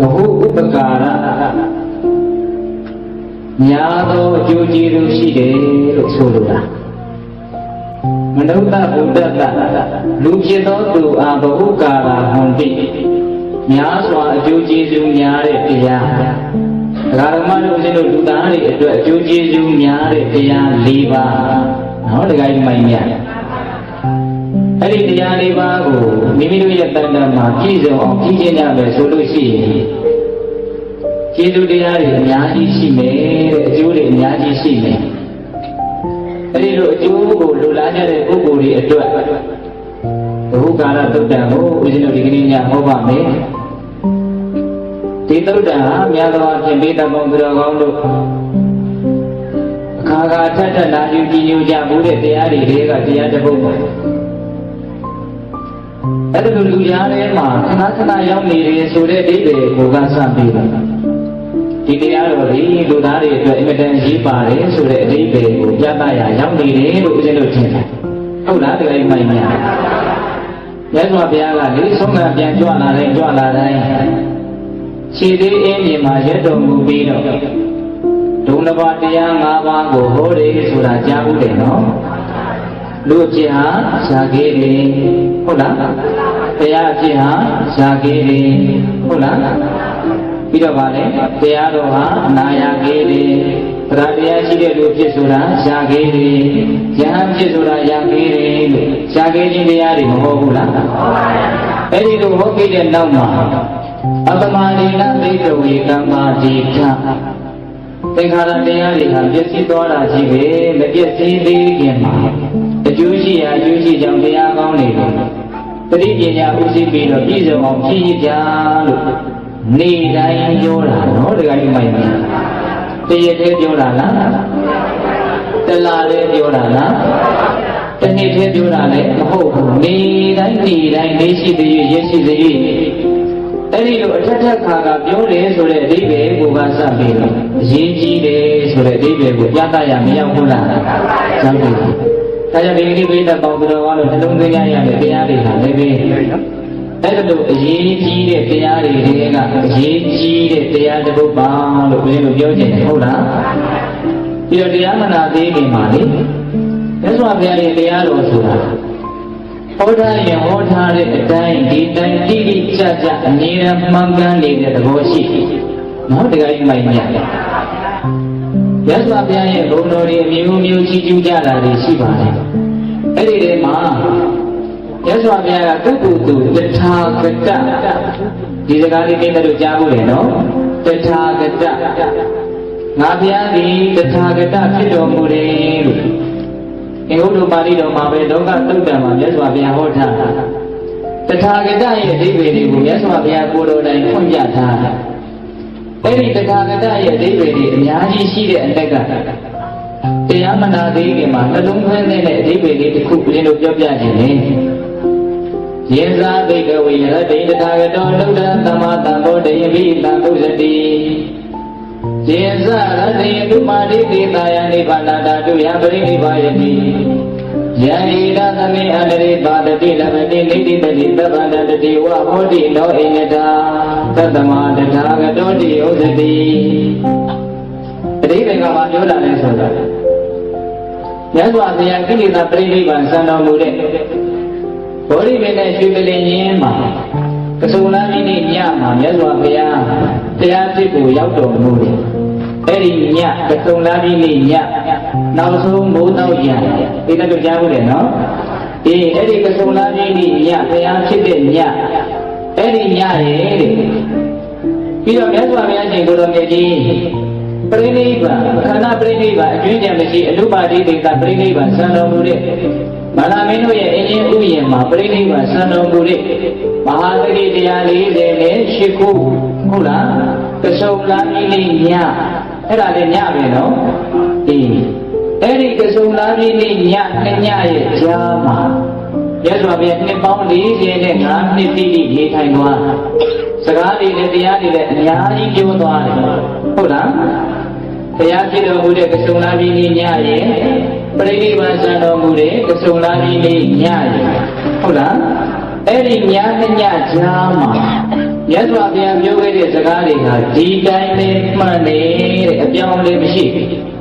ဘဟုဥပကာရများသောအကျိုးကျေးဇူးရှိတယ်လို့ဆိုလိုတာမနုဿဘုဒ္ဓတလူဖြစ်သောသူအားဘဟုကာရဟွန်တိများစွာအကျိုးကျေးဇူးများတဲ့တရားဒကာဓမ္မတို့ဦးဇင်းတို့လူသားတွေအတွက်အကျိုးကျေးဇူးများတဲ့တရား၄ပါးနော်ဒကာကြီးမိုင်းများ အဲ့ဒီတရား၄ပါးကိုမိမိတို့ရဲ့တဏ္ဍာမှာပြည့်စုံအောင်ကြီးကျင့်ကြမယ်ဆိုလို့ရှိရင်ကျေးဇူးတရားတွေအများကြီးရှိမယ်တဲ့အကျိုးတွေအများကြီးရှိမယ်အဲ့ဒီလိုအကျိုးကိုလိုလားကြတဲ့ပုဂ္ဂိုလ်တွေအတွက်ဘုကာရတုတ်တံကိုဦးဇင်းတို့ဒီကနေ့ညဟောပါမယ်ဒီတုတ်တံဟာများသောအားဖြင့်ဘေးတပေါင်းသူတော်ကောင်းတို့အခါခါထက်ထက်လာယူကြည်ညိုကြဘူးတဲ့တရားတွေတွေကတရားတစ်ပုဒ်ပါ အဲ့ဒါလိုလူကြားထဲမှာခဏခဏရောက်နေတယ်ဆိုတဲ့အဓိပ္ပာယ်ကိုကစပြီးတော့ဒီတရားတော်ဒီလူသားတွေအတွက်အင်မတန်ရေးပါတယ်ဆိုတဲ့အဓိပ္ပာယ်ကိုပြသရာရောက်နေတယ်လို့ဦးဇင်းတို့ထင်တယ်ဟုတ်လားတရားမိုင်းများမြတ်စွာဘုရားကလေဆုံးမပြန်ကြွလာတိုင်းကြွလာတိုင်းခြေသေးအင်းမြင်မှာရက်တော်မူပြီးတော့ဒုံတစ်ပါးတရား၅ပါးကိုဟောတယ်ဆိုတာကြားဘူးတယ်နော်လူအဖြစ်ဟာရှားခဲ့တယ်ဟုတ်လား တရားအဖြစ်ဟာရှားခဲ့တယ်ဟုတ်လားပြီးတော့ဗာလဲတရားတော်ဟာအနာရခဲ့တယ်တရားတရားရှိတဲ့လူဖြစ်ဆိုတာရှားခဲ့တယ်ယဟန်ဖြစ်ဆိုတာရခဲ့တယ်လို့ရှားခဲ့ခြင်းတရားတွေမဟုတ်ဘူးလားဟုတ်ပါဘူးအဲ့ဒီလိုဟောခဲ့တဲ့နောက်မှာအတမဏိနသိတဝေကမ္မာတိထသင်္ခါရတရားတွေဟာပြည့်စည်သွားတာကြီးပဲမပြည့်စည်သေးခင်မှာအကျိုးရှိရာအကျိုးရှိကြောင်းတရားကောင်းတွေကို တတိပညာဥသိပြီးတော့ပြည့်စုံအောင်ဖြည့်ရကြလို့နေတိုင်းပြောတာနော်တခါကြီးမိုက်မယ်တရက်တည်းပြောတာလားတလားတည်းပြောတာလားတနေ့တည်းပြောတာလည်းမဟုတ်ဘူးနေတိုင်းနေတိုင်းနေရှိသေးရရှိသေးအဲ့ဒီလိုအထက်ထက်ခါကပြောတယ်ဆိုတဲ့အဓိပ္ပာယ်ကိုကစပြီးတော့အရေးကြီးတယ်ဆိုတဲ့အဓိပ္ပာယ်ကိုပြသရမရောက်ဘူးလားရောက်ပြီ ဒါကြောင့်ဒီနေ့ပြတဲ့ပေါင်းတော်ကတော့နှလုံးသွင်းရရတဲ့တရားတွေဟာလည်းပဲအဲ့ဒါလိုအရေးကြီးတဲ့တရားတွေတွေကအရေးကြီးတဲ့တရားတစ်ပုဒ်ပါလို့ဘယ်လိုပြောချင်လဲဟုတ်လားပြီးတော့တရားမနာသေးခင်မှာလေမြတ်စွာဘုရားရဲ့တရားတော်ဆိုတာဟောထားရင်ဟောထားတဲ့အတိုင်းဒီတိုင်းတိတိကျကျအမြဲတမ်းမှန်ကန်နေတဲ့သဘောရှိနော်တရားကြီးမိုက် မြတ်ရသော်ဘုရားရဲ့ဘုံတော်တွေအမျိုးမျိုးကြီးကျူးကြတာတွေရှိပါတယ်အဲ့ဒီထဲမှာရသော်ဘုရားကတုတ်တူတထာဂတဒီစကားလေးသိတဲ့တို့ကြားဖို့လေနော်တထာဂတငါဘုရားဒီတထာဂတဖြစ်တော်မူတယ်လို့အင်္ဂုတ္တပါဠိတော်မှာပဲလောကသုတ်တံမှာမြတ်စွာဘုရားဟောထားတာတထာဂတရဲ့အဓိပ္ပာယ်တွေကိုမြတ်စွာဘုရားကိုယ်တော်တိုင်ဖွင့်ပြထားတာ အဲ့ဒီတထာဂတရဲ့အဓိပ္ပာယ်တွေအများကြီးရှိတဲ့အတက်ကတရားမနာသေးခင်မှာနှလုံးသွင်းတဲ့အဓိပ္ပာယ်လေးတစ်ခုပြင်လို့ပြောပြခြင်းလေယေဇာဘိကဝေရတိတထာဂတောလုဒ္ဓသမ္မာတံဘောဓယမိတံသုဇတိယေဇရတေတုမာတိတေတာယနိဗ္ဗာနတာတုယပရိနိဗ္ဗာယတိ ယန္တိရသမေအန္တရိပါတတိလမတိနိတိတတိသဗ္ဗန္တတတိဝဟောတိနောအိနတာသတ္တမတထာဂတောတိဥဒတိအတိတ်ကဘာပြောတာလဲဆိုတော့မြတ်စွာဘုရားကိလေသာပရိနိဗ္ဗာန်စံတော်မူတဲ့ဘောဓိမင်းနဲ့ရွှေကလေးရင်းမှာကဆုံလာမိနေ့ညမှာမြတ်စွာဘုရားတရားဖြစ်ကိုရောက်တော်မူတယ်အဲ့ဒီညကဆုံလာမိနေ့ည နောက်ဆုံးမိုးတော့ရံဒီလည်းကြားဘူးလေနော်အေးအဲ့ဒီကဆုံလာမိနေ့ညဘုရားဖြစ်တဲ့ညအဲ့ဒီညရဲ့တဲ့ပြီးတော့မြတ်စွာဘုရားရှင်ကိုယ်တော်မြတ်ကြီးပရိနိဗ္ဗာန်ခန္ဓာပရိနိဗ္ဗာန်အကျွင်းကြံမရှိအနုပါတိတိကပရိနိဗ္ဗာန်ဆံတော်မူတဲ့ဘာလာမင်းတို့ရဲ့အင်းကြီးဥယျာဉ်မှာပရိနိဗ္ဗာန်ဆံတော်မူတဲ့မဟာသတိတရား40နဲ့ရှိခုဟုတ်လားကစုံလာမိလိညအဲ့ဒါလည်းညပဲနော် အေးအဲ့ဒီကစုံလာမိလိညနှစ်ညရဲ့ကြားမှာရသော်ဗျနှစ်ပေါင်း40နဲ့5နှစ်တိတိနေထိုင်သွားစကားတွေနဲ့တရားတွေလည်းအများကြီးပြောသွားတယ်ဟုတ်လားတရားဖြစ်တော်မူတဲ့ကစုံလာပြီးညရဲ့ပရိနိဗ္ဗာန်ဆံတော်မူတဲ့ကစုံလာပြီးညရဲ့ဟုတ်လားအဲ့ဒီညနှစ်ညကြားမှာမြတ်စွာဘုရားပြောခဲ့တဲ့စကားတွေဟာဒီတိုင်းပဲမှန်တယ်တဲ့အပြောင်းအလဲမရှိဘူး